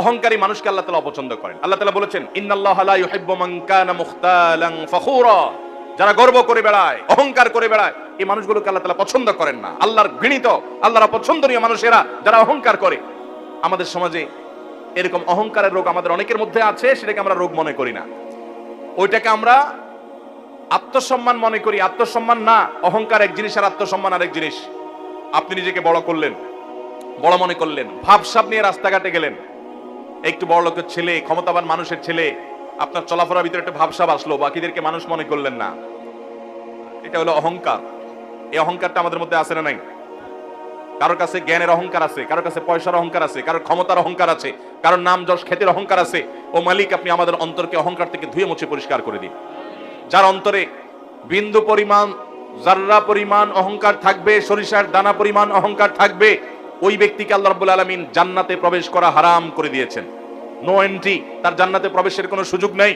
অহংকারী মানুষকে আল্লাহ তালা অপছন্দ করেন। আল্লাহ তালা বলেছেন, ইন্নাল্লাহ লা ইউহিব্বু কানা মুখতালান যারা গর্ব করে বেড়ায়, অহংকার করে বেড়ায়, এই মানুষগুলোকে আল্লাহ তালা পছন্দ করেন না। আল্লাহর ঘৃণিত, আল্লাহর পছন্দনীয় মানুষেরা যারা অহংকার করে, আমাদের সমাজে এরকম অহংকারের রোগ আমাদের অনেকের মধ্যে আছে, সেটাকে আমরা রোগ মনে করি না। ওইটাকে আমরা আত্মসম্মান মনে করি। আত্মসম্মান না, অহংকার এক জিনিস আর আত্মসম্মান আরেক জিনিস। আপনি নিজেকে বড় করলেন, বড় মনে করলেন, ভাবসাব নিয়ে রাস্তাঘাটে গেলেন একটু বড় লোকের ছেলে, ক্ষমতাবান মানুষের ছেলে, আপনার চলাফেরার ভিতরে একটা ভাবসাব আসলো, বাকিদেরকে মানুষ মনে করলেন না। এটা হলো অহংকার। এই অহংকারটা আমাদের মধ্যে আছে না নাই? কারোর কাছে জ্ঞানের অহংকার আছে, কারোর কাছে পয়সার অহংকার আছে, কারোর ক্ষমতার অহংকার আছে, কারোর নাম যশ খ্যাতির অহংকার আছে। ও মালিক, আপনি আমাদের অন্তরকে অহংকার থেকে ধুয়ে মুছে পরিষ্কার করে দিন। যার অন্তরে বিন্দু পরিমাণ জাররা পরিমাণ অহংকার থাকবে, সরিষার দানা পরিমাণ অহংকার থাকবে ওই ব্যক্তিকে আল্লাহ রাব্বুল আলামিন জান্নাতে প্রবেশ করা হারাম করে দিয়েছেন। নো এন্ট্রি তার জান্নাতে প্রবেশের কোনো সুযোগ নেই।